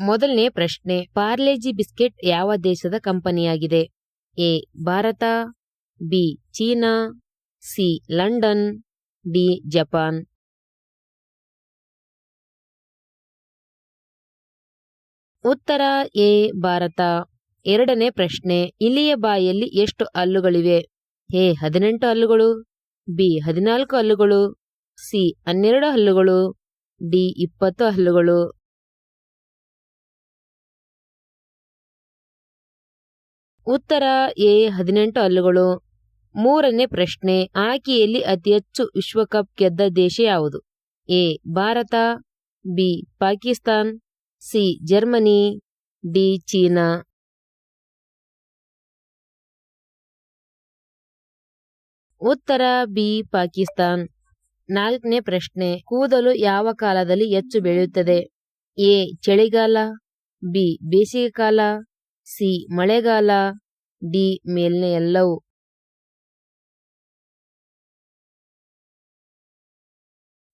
ಮೊದಲನೇ ಪ್ರಶ್ನೆ, ಪಾರ್ಲೆಜಿ ಬಿಸ್ಕೆಟ್ ಯಾವ ದೇಶದ ಕಂಪನಿಯಾಗಿದೆ? A, Bharat, B, China, C, London, D, Japan. ಉತ್ತರ, ಎ, ಭಾರತ. ಎರಡನೇ ಪ್ರಶ್ನೆ ಇಲಿಯ ಬಾಯಲ್ಲಿ ಎಷ್ಟು ಹಲ್ಲುಗಳಿವೆ? ಎ, ಹದಿನೆಂಟು ಹಲ್ಲುಗಳು, ಬಿ, ಹದಿನಾಲ್ಕು ಹಲ್ಲುಗಳು, ಸಿ, ಹನ್ನೆರಡು ಹಲ್ಲುಗಳು, ಡಿ, ಇಪ್ಪತ್ತು ಹಲ್ಲುಗಳು. ಉತ್ತರ ಎ ಹದಿನೆಂಟು ಹಲ್ಲುಗಳು. ಮೂರನೇ ಪ್ರಶ್ನೆ ಆಕೆಯಲ್ಲಿ ಅತಿ ಹೆಚ್ಚು ವಿಶ್ವಕಪ್ ಗೆದ್ದ ದೇಶ ಯಾವುದು? A, Bharat, B, Pakistan, C, Germany, D, China. ಉತ್ತರ ಬಿ, ಪಾಕಿಸ್ತಾನ್. ನಾಲ್ಕನೇ ಪ್ರಶ್ನೆ, ಕೂದಲು ಯಾವ ಕಾಲದಲ್ಲಿ ಹೆಚ್ಚು ಬೆಳೆಯುತ್ತದೆ? ಎ, ಚಳಿಗಾಲ, ಬಿ, ಬೇಸಿಗೆಕಾಲ ಸಿ, ಮಳೆಗಾಲ, ಡಿ ಮೇಲ್ನೆ ಎಲ್ಲವೂ.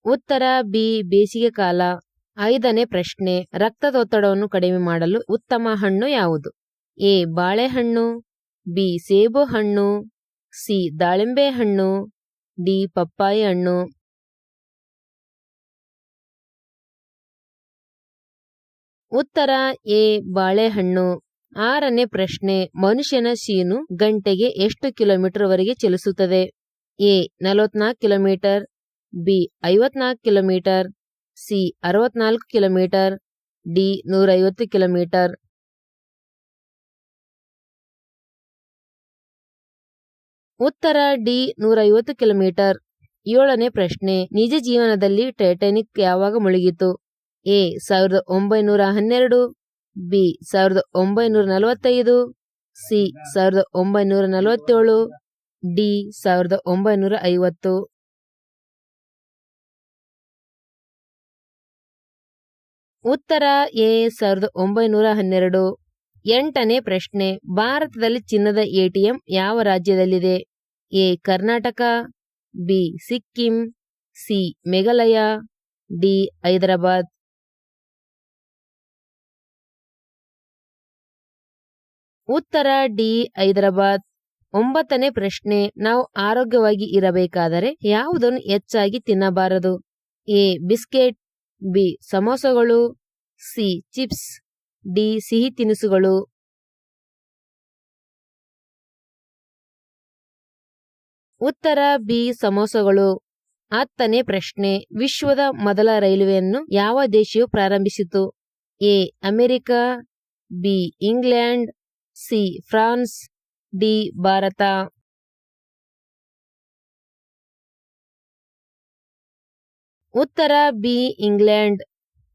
ಉತ್ತರ, ಬಿ, ಬೇಸಿಗೆ ಕಾಲ. ಐದನೇ ಪ್ರಶ್ನೆ, ರಕ್ತದೊತ್ತಡವನ್ನು ಕಡಿಮೆ ಮಾಡಲು ಉತ್ತಮ ಹಣ್ಣು ಯಾವುದು? ಎ, ಬಾಳೆಹಣ್ಣು, ಬಿ ಸೇಬು ಹಣ್ಣು ಸಿ, ದಾಳಿಂಬೆ ಹಣ್ಣು, ಡಿ, ಪಪ್ಪಾಯಿ ಹಣ್ಣು. ಉತ್ತರ, ಎ, ಬಾಳೆಹಣ್ಣು. ಆರನೇ ಪ್ರಶ್ನೆ, ಮನುಷ್ಯನ ಸೀನು ಗಂಟೆಗೆ ಎಷ್ಟು ಕಿಲೋಮೀಟರ್ ವರೆಗೆ ಚಲಿಸುತ್ತದೆ? ಎ, ನಲವತ್ನಾಲ್ಕು ಕಿಲೋಮೀಟರ್, ಬಿ, ಐವತ್ನಾಲ್ಕು ಕಿಲೋಮೀಟರ್, ಸಿ, ಅರವತ್ನಾಲ್ಕು ಕಿಲೋಮೀಟರ್, ಡಿ, ನೂರೈವತ್ತು ಕಿಲೋಮೀಟರ್. ಉತ್ತರ, ಡಿ, ನೂರೈವತ್ತು ಕಿಲೋಮೀಟರ್. ಏಳನೇ ಪ್ರಶ್ನೆ, ನಿಜ ಜೀವನದಲ್ಲಿ ಟೈಟಾನಿಕ್ ಯಾವಾಗ ಮುಳುಗಿತು? ಎ, ಸಾವಿರದ ಒಂಬೈನೂರ ಹನ್ನೆರಡು ಬಿ, ಸಾವಿರದ ಒಂಬೈನೂರ ನಲವತ್ತೈದು, ಸಿ, ಸಾವಿರದ ಒಂಬೈನೂರ ನಲವತ್ತೇಳು, ಡಿ, ಸಾವಿರದ ಒಂಬೈನೂರ ಐವತ್ತು. ಉತ್ತರ ಎ, ಸಾವಿರದ ಒಂಬೈನೂರ ಹನ್ನೆರಡು. ಎಂಟನೇ ಪ್ರಶ್ನೆ, ಭಾರತದಲ್ಲಿ ಚಿನ್ನದ ಎಟಿಎಂ ಯಾವ ರಾಜ್ಯದಲ್ಲಿದೆ? A, Karnataka, B, Sikkim, C, Meghalaya, D, Hyderabad. ಉತ್ತರ ಡಿ, ಹೈದರಾಬಾದ್. ಒಂಬತ್ತನೇ ಪ್ರಶ್ನೆ, ನಾವು ಆರೋಗ್ಯವಾಗಿ ಇರಬೇಕಾದರೆ ಯಾವುದನ್ನು ಹೆಚ್ಚಾಗಿ ತಿನ್ನಬಾರದು? ಎ, ಬಿಸ್ಕೆಟ್, ಬಿ, ಸಮೋಸಗಳು, ಸಿ, ಚಿಪ್ಸ್, ಡಿ, ಸಿಹಿ ತಿನಿಸುಗಳು. ಉತ್ತರ ಬಿ, ಸಮೋಸಗಳು. ಹತ್ತನೇ ಪ್ರಶ್ನೆ, ವಿಶ್ವದ ಮೊದಲ ರೈಲ್ವೆಯನ್ನು ಯಾವ ದೇಶವು ಪ್ರಾರಂಭಿಸಿತು? A, America, B, England C, France, D, Bharat. ಉತ್ತರ, ಬಿ, ಇಂಗ್ಲೆಂಡ್.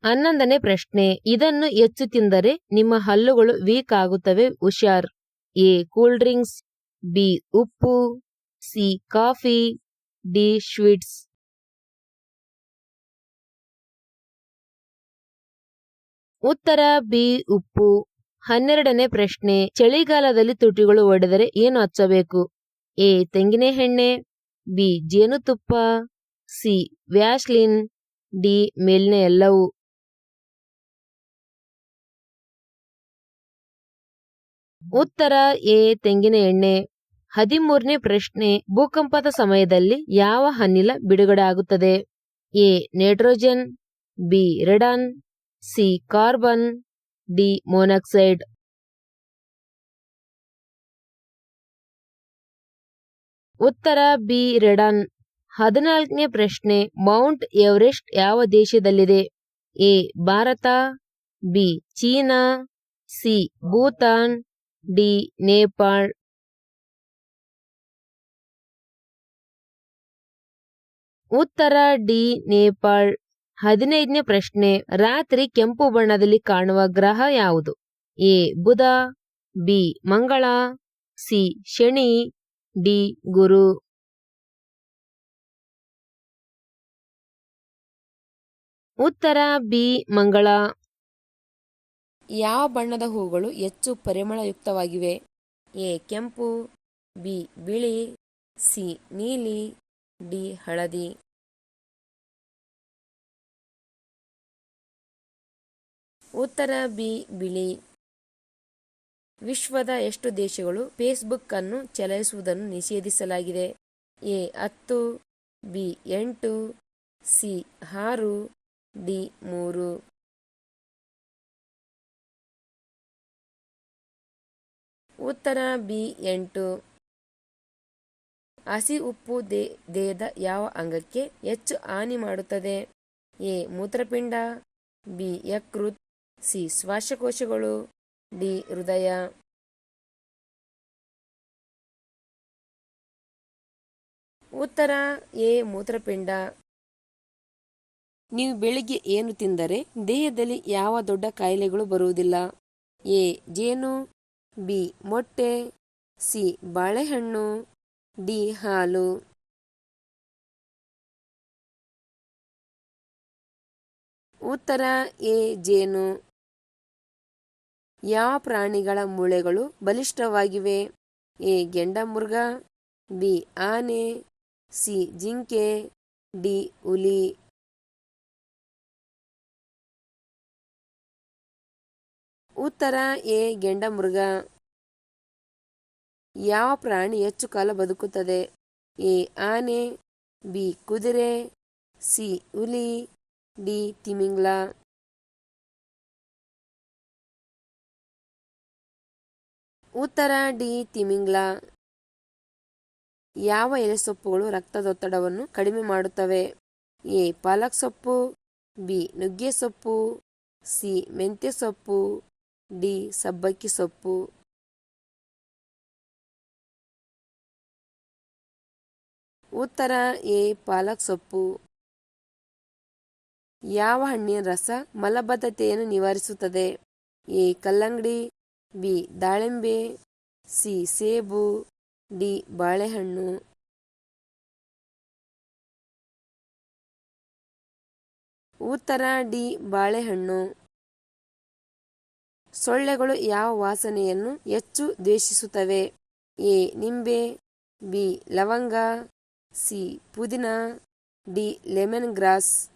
ಹನ್ನೊಂದನೇ ಪ್ರಶ್ನೆ. ಇದನ್ನು ಹೆಚ್ಚು ತಿಂದರೆ ನಿಮ್ಮ ಹಲ್ಲುಗಳು ವೀಕ್ ಆಗುತ್ತವೆ, ಹುಷಾರ್. A, cool drinks. ಬಿ, ಉಪ್ಪು. C, coffee. D, sweets. ಉತ್ತರ, ಬಿ, ಉಪ್ಪು. ಹನ್ನೆರಡನೇ ಪ್ರಶ್ನೆ, ಚಳಿಗಾಲದಲ್ಲಿ ತುಟಿಗಳು ಒಡೆದರೆ ಏನು ಹಚ್ಚಬೇಕು ಎ, ತೆಂಗಿನ ಎಣ್ಣೆ, ಬಿ, ಜೇನುತುಪ್ಪ, ಸಿ, ವ್ಯಾಸ್ಲಿನ್, ಡಿ ಮೇಲಿನ ಎಲ್ಲವೂ. ಉತ್ತರ, ಎ, ತೆಂಗಿನ ಎಣ್ಣೆ. ಹದಿಮೂರನೇ ಪ್ರಶ್ನೆ, ಭೂಕಂಪದ ಸಮಯದಲ್ಲಿ ಯಾವ ಅನಿಲ ಬಿಡುಗಡೆ ಆಗುತ್ತದೆ A, nitrogen, B, radon, C, carbon. D monoxide. ಉತ್ತರ ಬಿ ರೆಡಾನ್. ಹದಿನಾಲ್ಕನೇ ಪ್ರಶ್ನೆ, ಮೌಂಟ್ ಎವರೆಸ್ಟ್ ಯಾವ ದೇಶದಲ್ಲಿದೆ? A, Bharat, B, China, C, Bhutan, D, Nepal. ಉತ್ತರ ಡಿ, ನೇಪಾಳ್. ಹದಿನೈದನೇ ಪ್ರಶ್ನೆ, ರಾತ್ರಿ ಕೆಂಪು ಬಣ್ಣದಲ್ಲಿ ಕಾಣುವ ಗ್ರಹ ಯಾವುದು? ಎ, ಬುಧ, ಬಿ, ಮಂಗಳ, ಸಿ, ಶನಿ, ಡಿ, ಗುರು. ಉತ್ತರ, ಬಿ, ಮಂಗಳ. ಯಾವ ಬಣ್ಣದ ಹೂಗಳು ಹೆಚ್ಚು ಪರಿಮಳಯುಕ್ತವಾಗಿವೆ? ಎ, ಕೆಂಪು, ಬಿ, ಬಿಳಿ, ಸಿ, ನೀಲಿ, ಡಿ, ಹಳದಿ. ಉತ್ತರ ಬಿ ಬಿಳಿ. ವಿಶ್ವದ ಎಷ್ಟು ದೇಶಗಳು ಫೇಸ್ಬುಕ್ ಅನ್ನು ಚಲಾಯಿಸುವುದನ್ನು ನಿಷೇಧಿಸಲಾಗಿದೆ? ಎ ಹತ್ತು, ಬಿ ಎಂಟು, ಸಿ ಆರು, ಡಿ ಮೂರು. ಉತ್ತರ ಬಿ ಎಂಟು. ಹಸಿ ಉಪ್ಪು ದೇ ದೇಹದ ಯಾವ ಅಂಗಕ್ಕೆ ಹೆಚ್ಚು ಹಾನಿ ಮಾಡುತ್ತದೆ? ಎ ಮೂತ್ರಪಿಂಡ, ಬಿ ಯಕೃತ್ ಸಿ ಶ್ವಾಸಕೋಶಗಳು, ಡಿ ಹೃದಯ. ಉತ್ತರ, ಎ ಮೂತ್ರಪಿಂಡ. ನೀವು ಬೆಳಿಗ್ಗೆ ಏನು ತಿಂದರೆ ದೇಹದಲ್ಲಿ ಯಾವ ದೊಡ್ಡ ಕಾಯಿಲೆಗಳು ಬರುವುದಿಲ್ಲ. ಎ ಜೇನು, ಬಿ ಮೊಟ್ಟೆ, ಸಿ ಬಾಳೆಹಣ್ಣು, ಡಿ ಹಾಲು. ಉತ್ತರ, ಎ ಜೇನು. ಯಾವ ಪ್ರಾಣಿಗಳ ಮೂಳೆಗಳು ಬಲಿಷ್ಠವಾಗಿವೆ? ಎ. ಗೆಂಡಮೃಗ, ಬಿ. ಆನೆ, ಸಿ. ಜಿಂಕೆ, ಡಿ. ಹುಲಿ. ಉತ್ತರ, ಎ. ಗೆಂಡಮೃಗ. ಯಾವ ಪ್ರಾಣಿ ಹೆಚ್ಚು ಕಾಲ ಬದುಕುತ್ತದೆ? ಎ. ಆನೆ, ಬಿ. ಕುದುರೆ, ಸಿ. ಹುಲಿ, ಡಿ. ತಿಮಿಂಗ್ಲ. ಉತ್ತರ ಡಿ ತಿಮಿಂಗ್ಲ. ಯಾವ ಎಲೆ ಸೊಪ್ಪುಗಳು ರಕ್ತದೊತ್ತಡವನ್ನು ಕಡಿಮೆ ಮಾಡುತ್ತವೆ? ಎ. ಪಾಲಕ್ ಸೊಪ್ಪು, ಬಿ. ನುಗ್ಗೆ ಸೊಪ್ಪು, ಸಿ. ಮೆಂತ್ಯ ಸೊಪ್ಪು, ಡಿ. ಸಬ್ಬಕ್ಕಿ ಸೊಪ್ಪು. ಉತ್ತರ ಎ. ಪಾಲಕ್ ಸೊಪ್ಪು. ಯಾವ ಹಣ್ಣಿನ ರಸ ಮಲಬದ್ಧತೆಯನ್ನು ನಿವಾರಿಸುತ್ತದೆ? ಎ. ಕಲ್ಲಂಗಡಿ ಬಿ. ದಾಳಿಂಬೆ, ಸಿ. ಸೇಬು, ಡಿ. ಬಾಳೆಹಣ್ಣು. ಉತ್ತರ, ಡಿ. ಬಾಳೆಹಣ್ಣು. ಸೊಳ್ಳೆಗಳು ಯಾವ ವಾಸನೆಯನ್ನು ಹೆಚ್ಚು ದ್ವೇಷಿಸುತ್ತವೆ? ಎ. ನಿಂಬೆ, ಬಿ. ಲವಂಗ, ಸಿ. ಪುದೀನ, ಡಿ. Lemon grass.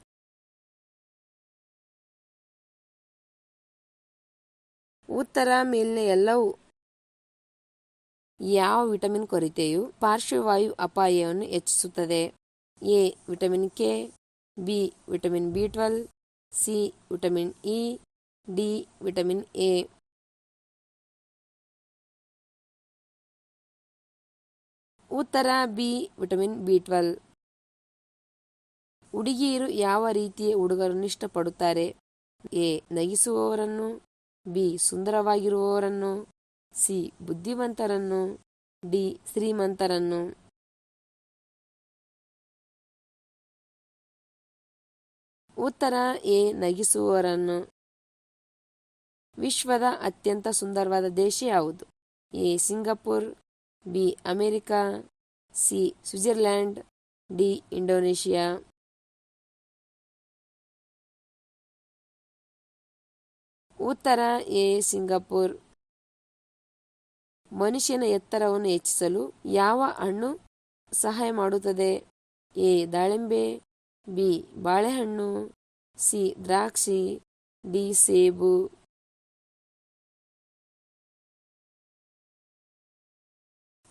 ಉತ್ತರ ಮೇಲಿನ ಎಲ್ಲವೂ ಯಾವ ವಿಟಮಿನ್ ಕೊರತೆಯು ಪಾರ್ಶ್ವವಾಯು ಅಪಾಯವನ್ನು ಹೆಚ್ಚಿಸುತ್ತದೆ. A, vitamin K, B, vitamin B twelve, C, vitamin E, D, vitamin A. ಉತ್ತರ ಬಿ, ವಿಟಮಿನ್ ಬಿ ಟ್ವೆಲ್. ಹುಡುಗಿಯರು ಯಾವ ರೀತಿಯ ಹುಡುಗರನ್ನು ಇಷ್ಟಪಡುತ್ತಾರೆ? ಎ, ನಗಿಸುವವರನ್ನು. ಬಿ. ಸುಂದರವಾಗಿರುವವರನ್ನು, ಸಿ. ಬುದ್ಧಿವಂತರನ್ನು, ಡಿ. ಶ್ರೀಮಂತರನ್ನು. ಉತ್ತರ ಎ. ನಗಿಸುವವರನ್ನು. ವಿಶ್ವದ ಅತ್ಯಂತ ಸುಂದರವಾದ ದೇಶ ಯಾವುದು? A. Singapore, B. America, C. Switzerland, D. Indonesia. ಉತ್ತರ ಎ, ಸಿಂಗಾಪುರ್. ಮನುಷ್ಯನ ಎತ್ತರವನ್ನು ಹೆಚ್ಚಿಸಲು ಯಾವ ಹಣ್ಣು ಸಹಾಯ ಮಾಡುತ್ತದೆ? ಎ, ದಾಳಿಂಬೆ, ಬಿ, ಬಾಳೆಹಣ್ಣು, ಸಿ, ದ್ರಾಕ್ಷಿ, ಡಿ, ಸೇಬು.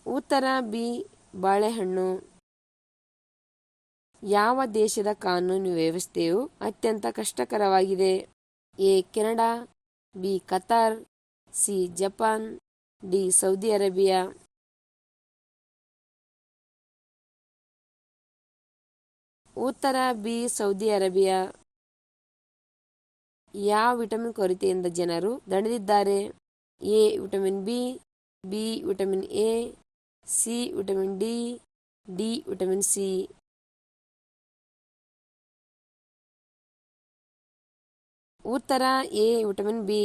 ಉತ್ತರ ಬಿ, ಬಾಳೆಹಣ್ಣು. ಯಾವ ದೇಶದ ಕಾನೂನು ವ್ಯವಸ್ಥೆಯು ಅತ್ಯಂತ ಕಷ್ಟಕರವಾಗಿದೆ? A, Canada B Qatar, C Japan, D Saudi Arabia. ಉತ್ತರ ಬಿ ಸೌದಿ ಅರೇಬಿಯಾ. ಯಾವ ವಿಟಮಿನ್ ಕೊರತೆಯಿಂದ ಜನರು ದಣಿದಿದ್ದಾರೆ? A vitamin B B vitamin A, C vitamin D D vitamin C. ಉತ್ತರ ಎ ವಿಟಮಿನ್ ಬಿ